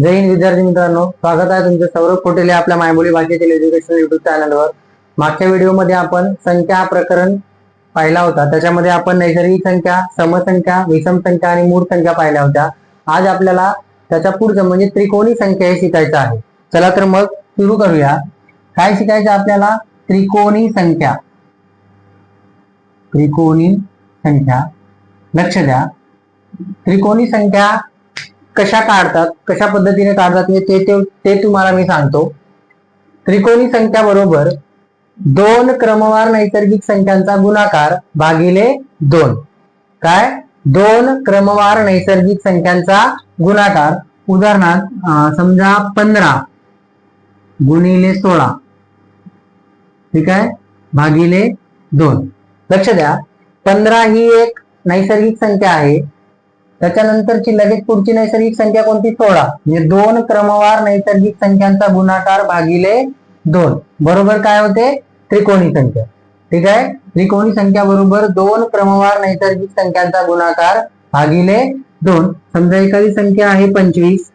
जय हिंद विद्यार्थी मित्रांनो स्वागत आहे तुमचं सौरभ कोटेले आपल्या मायबोली भाषेतील एज्युकेशनल युट्यूब चॅनलवर मागच्या व्हिडिओमध्ये आपण संख्या प्रकरण पाहिला होता. त्याच्यामध्ये आपण नैसर्गिक संख्या समसंख्या विषम संख्या आणि मूळ संख्या पाहिल्या होत्या. आज आपल्याला त्याच्या पुढचं म्हणजे त्रिकोणी संख्या हे शिकायचं आहे. चला तर मग सुरू करूया. काय शिकायचं आपल्याला? त्रिकोणी संख्या. त्रिकोणी संख्या. लक्ष द्या. त्रिकोणी संख्या कशा काढतात कशा पद्धतीने काढतात ते ते- ते तुम्हाला मी सांगतो. त्रिकोणी संख्या बरोबर दोन क्रमवार नैसर्गिक संख्यांचा गुणाकार भागिले दोन. काय? दोन क्रमवार नैसर्गिक संख्यांचा गुणाकार. उदाहरणार्थ समजा पंधरा गुणिले सोळा. ठीक आहे? भागिले दोन. लक्ष द्या. पंधरा ही एक नैसर्गिक संख्या आहे. त्याच्यानंतरची लगेच पुढची नैसर्गिक संख्या कोणती? सोळा. म्हणजे दोन क्रमवार नैसर्गिक संख्यांचा गुणाकार भागिले दोन. बरोबर काय होते? त्रिकोणी संख्या. ठीक आहे? त्रिकोणी संख्या बरोबर दोन क्रमवार नैसर्गिक संख्यांचा गुणाकार भागिले दोन. समजा एखादी संख्या आहे पंचवीस.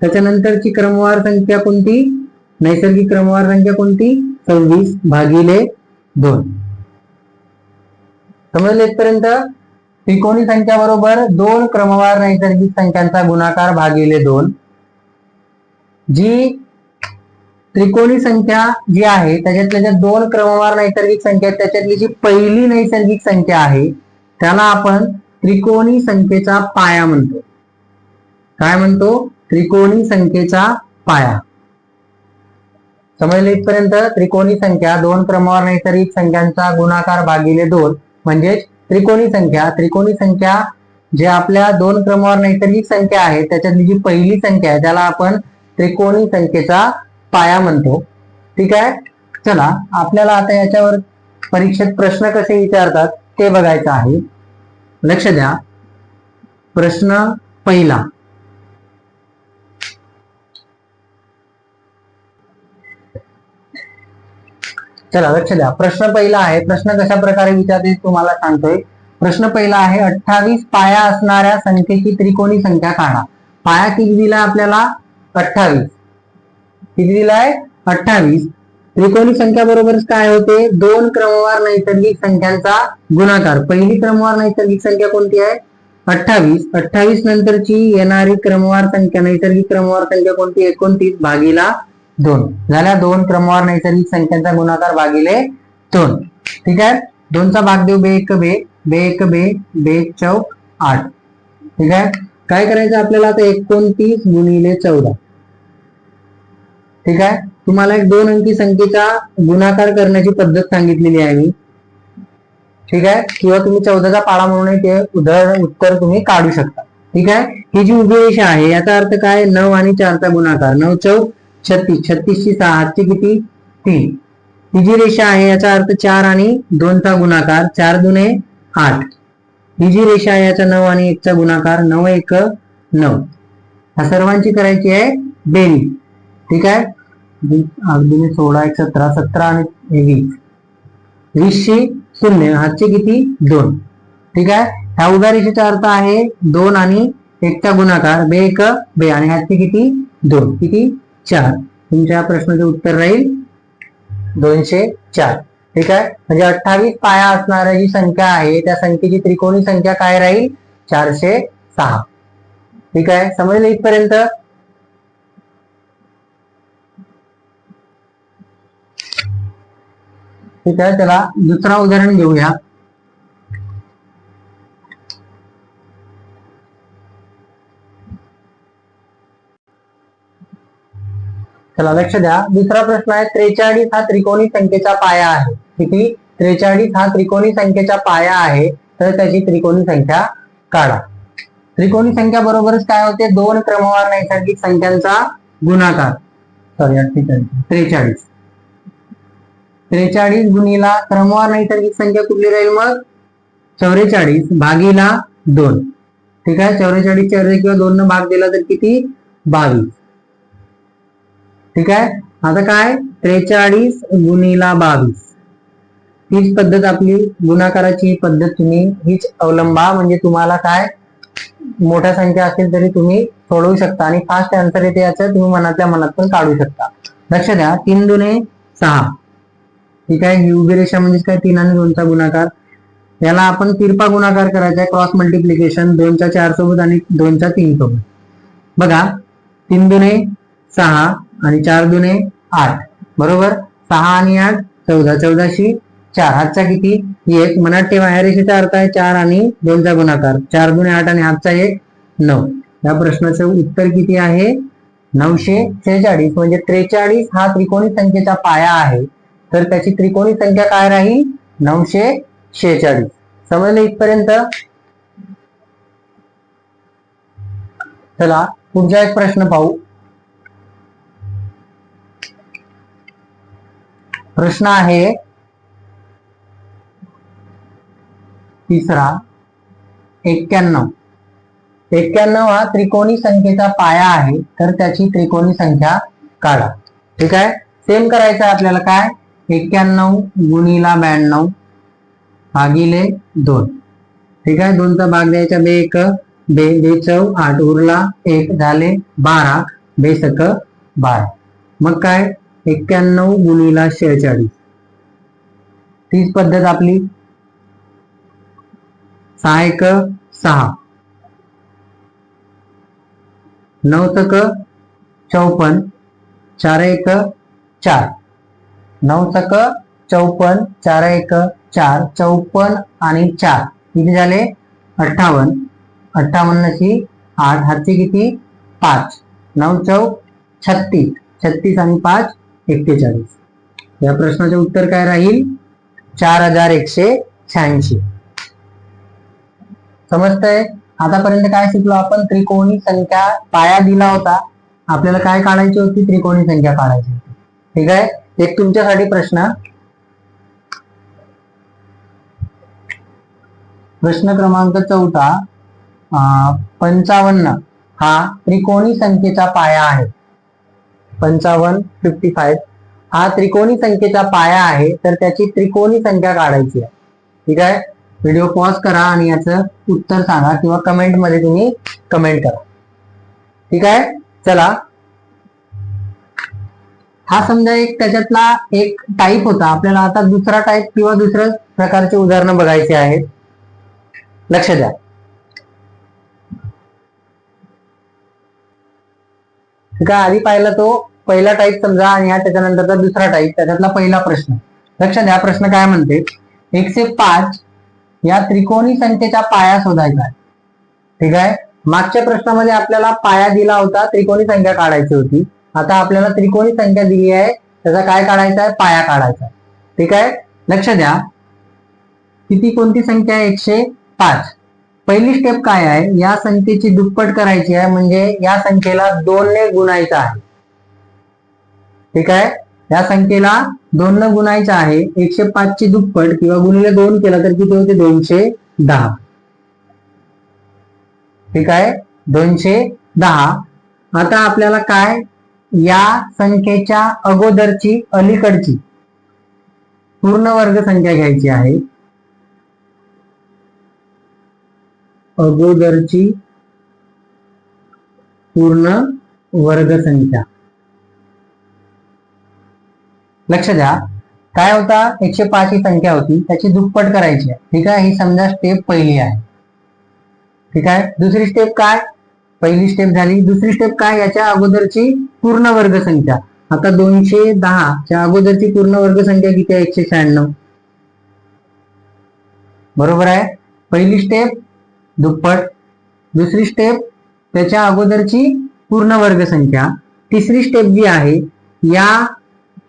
त्याच्यानंतरची क्रमवार संख्या कोणती? नैसर्गिक क्रमवार संख्या कोणती? सव्वीस भागिले दोन. समजले इथपर्यंत? त्रिकोणी संख्या बरोबर दोन क्रमवार नैसर्गिक संख्यांचा गुणाकार भागिले दोन. जी त्रिकोणी संख्या जी आहे त्याच्यातल्या ज्या दोन क्रमवार नैसर्गिक संख्या आहेत त्याच्यातली जी पहिली नैसर्गिक संख्या आहे त्याला आपण त्रिकोणी संख्येचा पाया म्हणतो. काय म्हणतो? त्रिकोणी संख्येचा पाया. समजले इथपर्यंत? त्रिकोणी संख्या दोन क्रमवार नैसर्गिक संख्यांचा गुणाकार भागिले दोन. म्हणजेच त्रिकोणी संख्या. त्रिकोणी संख्या जे आपल्या दोन क्रमवार नैसर्गिक संख्या आहे. त्याच्यातली जी पहिली संख्या आहे त्याला आपण त्रिकोणी संख्येचा पाया म्हणतो. ठीक आहे? चला आपल्याला आता याच्यावर परीक्षेत प्रश्न कसे विचारतात ते बघायचं आहे. लक्ष द्या. प्रश्न पहिला. चला लक्ष द्या. प्रश्न पहिला आहे प्रश्न कशा प्रकारे विचारते तुम्हाला सांगतोय. प्रश्न पहिला आहे अठ्ठावीस पाया असणाऱ्या संख्येची त्रिकोणी संख्या काढा. पाया किती दिला आपल्याला? अठ्ठावीस. किती दिलाय? अठ्ठावीस. त्रिकोणी संख्या बरोबर काय होते? दोन क्रमवार नैसर्गिक संख्यांचा गुणाकार. पहिली क्रमवार नैसर्गिक संख्या कोणती आहे? अठ्ठावीस. अठ्ठावीस नंतरची येणारी क्रमवार संख्या नैसर्गिक क्रमवार संख्या कोणती एकोणतीस भागीला दोन. झाल्या दोन क्रमवार नैसर्गिक संख्यांचा गुणाकार भागिले दोन. ठीक आहे? दोनचा भाग देऊ बे एक बे. बे एक बे. बे चौक आठ. ठीक आहे? काय करायचं आपल्याला आता? एकोणतीस गुणिले चौदा. ठीक आहे? तुम्हाला एक दोन अंकी संख्येचा गुणाकार करण्याची पद्धत सांगितलेली आहे मी. ठीक आहे? किंवा तुम्ही चौदाचा पाळा म्हणून ते उदाहरण उत्तर तुम्ही काढू शकता. ठीक आहे? ही जी उभी रेषा आहे याचा अर्थ काय? नऊ आणि चारचा गुणाकार. नऊ चौक छत्तीस छत्तीसची सहा हातची किती? तीन. ही जी रेषा आहे याचा अर्थ चार आणि दोनचा गुणाकार चार दुने आठ. ही जी रेषा आहे याचा नऊ आणि एकचा गुणाकार नऊ एक नऊ. ह्या सर्वांची करायची आहे बेरीज. ठीक आहे? अगदी सोळा एक सतरा सतरा आणि वीस. वीसशे शून्य हातचे किती? दोन. ठीक आहे? ह्या उभ्या रेषेचा अर्थ आहे दोन आणि एकचा गुणाकार बे एक बे. आणि हातचे किती? दोन. किती? चार. तुमच्या प्रश्नाचे उत्तर राहील दोनशे चार. ठीक आहे? म्हणजे अठ्ठावीस पाया असणाऱ्या जी संख्या आहे. त्या संख्येची त्रिकोणी संख्या काय राहील? चारशे सहा. ठीक आहे? समजलं इथपर्यंत? ठीक आहे? त्याला दुसरा उदाहरण घेऊया. चला लक्ष द्या. दुसरा प्रश्न आहे त्रेचाळीस हा त्रिकोणी संख्येचा पाया आहे. किती? त्रेचाळीस हा त्रिकोणी संख्येचा पाया आहे. तर त्याची त्रिकोणी संख्या काढा. त्रिकोणी संख्या बरोबरच काय होते? दोन क्रमवार नैसर्गिक संख्यांचा गुणाकार. सॉरी अठ्ठेचाळीस त्रेचाळीस. त्रेचाळीस गुणीला क्रमवार नैसर्गिक संख्या कुठली राहील मग? चौवेचाळीस भागीला दोन. ठीक आहे? चौवेचाळीस चौरे किंवा दोन न भाग दिला तर किती? बावीस. ठीक आहे? आता काय? त्रेचाळीस गुणीला बावीस. हीच पद्धत आपली गुणाकाराची पद्धत तुम्ही हीच अवलंबा म्हणजे तुम्हाला काय? मोठ्या संख्या असेल तरी तुम्ही सोडवू शकता आणि फास्ट आन्सर येते याचं तुम्ही मनातल्या मनात पण काढू शकता. लक्ष द्या तीन दुने सहा. ठीक आहे? ही उभी रेषा म्हणजे काय? तीन आणि दोनचा गुणाकार. याला आपण तिरपा गुणाकार करायचा आहे क्रॉस मल्टिप्लिकेशन दोनच्या चार सोबत आणि दोनच्या तीन सोबत. बघा तीन दुने सहा आणि चार दुने आठ. बरोबर? सहा आणि आठ चौदा. चौदाशी चार. हातचा किती? एक. मनात ठेवा. ह्या रेषेचा अर्थ आहे चार आणि दोनचा गुणाकार. चार दुने आठ आणि हातचा एक नऊ. या प्रश्नाचं उत्तर किती आहे? नऊशे शेहेचाळीस. म्हणजे त्रेचाळीस हा त्रिकोणी संख्येचा पाया आहे. तर त्याची त्रिकोणी संख्या काय राहील? नऊशे शेहेचाळीस. समजलं इथपर्यंत? चला पुढचा एक प्रश्न पाहू. प्रश्न आहे. तिसरा एक्क्याण्णव. एक्क्याण्णव हा त्रिकोणी संख्येचा पाया आहे तर त्याची त्रिकोणी संख्या काढा. ठीक आहे? सेम करायचं आपल्याला काय? एक्क्याण्णव गुणीला ब्याण्णव भागिले दोन. ठीक आहे? दोनचा भाग द्यायचा बे एक बे बे चौ आठ उरला एक झाले बारा बेसक बारा. मग काय? एक्क्याण्णव गुणीला शेहेचाळीस. तीच पद्धत आपली? सहा एक सहा. नऊ तक चौपन्न चार एक चार. नऊ तक चौपन्न चार एक चार. चौपन्न आणि चार. किती झाले? अठ्ठावन्न. अठ्ठावन्नशी आठ. हातचे किती? पाच. नऊ चौक छत्तीस. छत्तीस आणि पाच एक्केचाळीस. या प्रश्नाचे उत्तर काय राहील? चार हजार एकशे शहाऐंशी. समजतंय? आतापर्यंत काय शिकलो आपण? त्रिकोणी संख्या पाया दिला होता. आपल्याला काय काढायची होती? त्रिकोणी संख्या काढायची होती. ठीक आहे? एक तुमच्यासाठी प्रश्न. प्रश्न क्रमांक चौथा अं, पंचावन्न हा त्रिकोणी संख्येचा पाया आहे. पंचावन्न फिफ्टी फाईव्ह हा त्रिकोणी संख्येचा पाया आहे तर त्याची त्रिकोणी संख्या काढायची आहे. ठीक आहे? व्हिडिओ पॉज करा आणि याचं उत्तर सांगा किंवा कमेंटमध्ये तुम्ही कमेंट करा. ठीक आहे? चला. हा समजा एक त्याच्यातला एक टाईप होता. आपल्याला आता दुसरा टाईप किंवा दुसऱ्या प्रकारचे उदाहरणं बघायचे आहेत. लक्ष द्या. ठीक आहे आधी पाहिला तो पहिला टाईप समजा आणि हा त्याच्यानंतरचा दुसरा टाईप त्याच्यातला पहिला प्रश्न. लक्षात द्या प्रश्न काय म्हणते? एकशे पाच या त्रिकोणी संख्येचा पाया शोधायचा. ठीक आहे? मागच्या प्रश्नामध्ये आपल्याला पाया दिला होता त्रिकोणी संख्या काढायची होती. आता आपल्याला त्रिकोणी संख्या दिली आहे त्याचा काय काढायचा आहे? पाया काढायचा. आहे ठीक आहे? लक्ष द्या किती कोणती संख्या आहे? एकशे पाच. पहिली स्टेप काय आहे? या संख्येची दुप्पट करायची आहे म्हणजे या संख्येला दोनने गुणायचं आहे. ठीक आहे? या संख्येला दोन न गुणायचं आहे एकशे पाच ची दुप्पट किंवा गुणिले दोन केलं तर किती होते? दोनशे दहा. ठीक आहे? दोनशे दहा. आता आपल्याला काय? या संख्येच्या अगोदरची अलीकडची पूर्ण वर्ग संख्या घ्यायची आहे. अगोदरची पूर्ण वर्गसंख्या. लक्ष द्या. काय होता? एकशे पाच ही संख्या होती. त्याची दुप्पट करायची आहे. ठीक आहे? ही समजा स्टेप पहिली आहे. ठीक आहे? दुसरी स्टेप काय? पहिली स्टेप झाली. दुसरी स्टेप काय? याच्या अगोदरची पूर्ण वर्ग संख्या आता दोनशे दहाच्या अगोदरची पूर्ण वर्ग संख्या किती आहे? एकशे शहाण्णव. बरोबर आहे? पहिली स्टेप दुप्पट. दुसरी स्टेप त्याच्या अगोदरची पूर्ण वर्ग संख्या. तिसरी स्टेप जी आहे या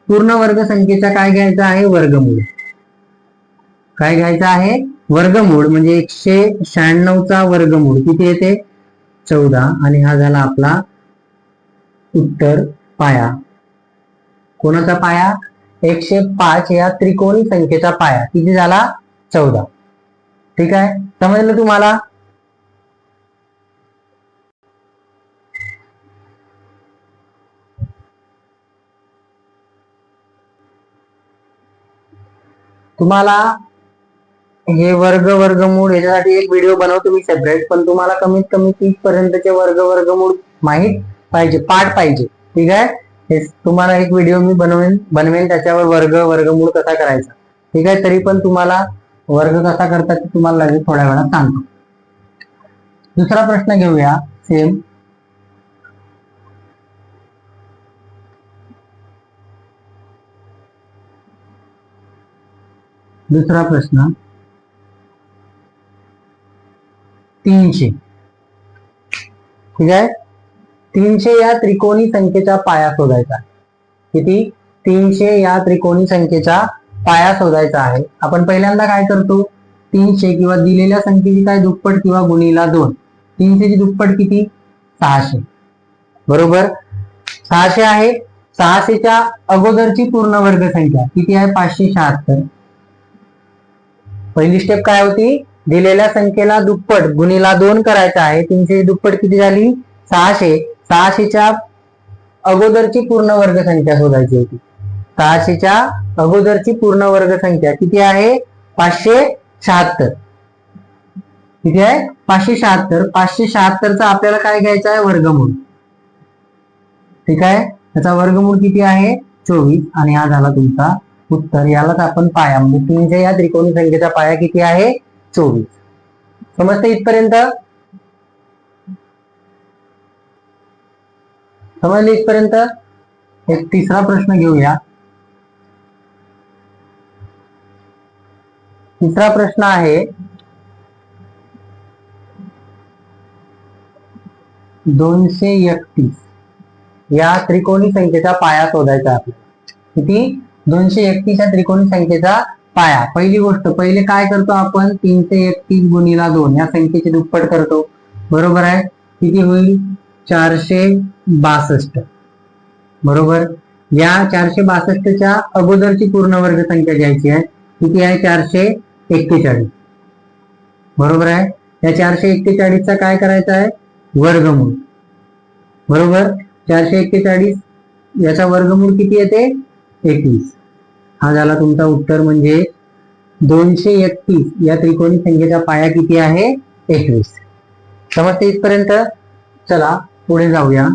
पूर्ण वर्ग संख्येचा काय घ्यायचा आहे? वर्गमूळ. काय घ्यायचा आहे? वर्गमूळ म्हणजे एकशे शहाण्णवचा वर्गमूळ. किती येते? चौदा. आणि हा झाला आपला उत्तर पाया. कोणाचा पाया? एकशे पाच या त्रिकोणी संख्येचा पाया. किती झाला? चौदा. ठीक आहे? समजलं तुम्हाला? तुम्हाला हे वर्ग वर्गमूळ याच्यासाठी एक व्हिडिओ बनवतो मी सेपरेट पण तुम्हाला कमीत कमी तीस पर्यंतचे वर्ग वर्गमूळ माहीत पाहिजे पाठ पाहिजे. ठीक आहे? हे तुम्हाला एक व्हिडिओ मी बनवेन बनवेन त्याच्यावर वर्ग वर्गमूळ कसा करायचा. ठीक आहे? तरी पण तुम्हाला वर्ग कसा करतात ते तुम्हाला लगेच थोड्या वेळात सांगतो. दुसरा प्रश्न घेऊया. सेम दुसरा प्रश्न. तीनशे. ठीक आहे? तीनशे या त्रिकोणी संख्येचा पाया शोधायचा. किती? तीनशे या त्रिकोणी संख्येचा पाया शोधायचा आहे. आपण पहिल्यांदा काय करतो? तीनशे किंवा दिलेल्या संख्येची काय दुप्पट किंवा गुणीला दोन. तीनशेची दुप्पट किती? सहाशे. बरोबर? सहाशे आहे. सहाशेच्या अगोदरची पूर्ण वर्ग संख्या किती आहे? पाचशे शहात्तर. पहिली स्टेप काय होती? दिलेल्या संख्येला दुप्पट गुणीला दोन करायचा आहे. तीनशे दुप्पट किती झाली? सहाशे. सहाशेच्या अगोदरची पूर्ण वर्ग संख्या शोधायची होती. सहाशेच्या अगोदरची पूर्ण वर्ग संख्या किती आहे? पाचशे शहात्तर. किती आहे? पाचशे शहात्तर. पाचशे शहात्तरचा आपल्याला काय घ्यायचं आहे? वर्गमूळ. ठीक आहे? त्याचा वर्गमूळ किती आहे? चोवीस. आणि हा झाला तुमचा उत्तर यालाच आपण पाया म्हणजे तुमच्या या त्रिकोणी संख्येचा पाया किती आहे? चोवीस. समजते इथपर्यंत? समजले इथपर्यंत? एक तिसरा प्रश्न घेऊया. तिसरा प्रश्न आहे दोनशे एकतीस. या त्रिकोणी संख्येचा पाया शोधायचा आपल्याला किती? दोनशे एकतीसच्या त्रिकोणी संख्येचा पाया. पहिली गोष्ट पहिले काय करतो आपण? तीनशे एकतीस गुणीला दोन. या संख्येची दुप्पट करतो. बरोबर आहे? किती होईल? चारशे बासष्ट. बरोबर? या चारशे बासष्टच्या अगोदरची पूर्ण वर्ग संख्या घ्यायची आहे. किती आहे? चारशे एक्केचाळीस. बरोबर आहे? या चारशे एक्केचाळीसचा काय करायचा आहे? वर्गमूळ. बरोबर? चारशे एक्केचाळीस याचा वर्गमूळ किती येते? एकवीस. हा झाला तुमचा उत्तर म्हणजे दोनशे एकतीस या त्रिकोणी संख्येचा पाया किती आहे? एकवीस. समजते इथपर्यंत? चला पुढे जाऊया.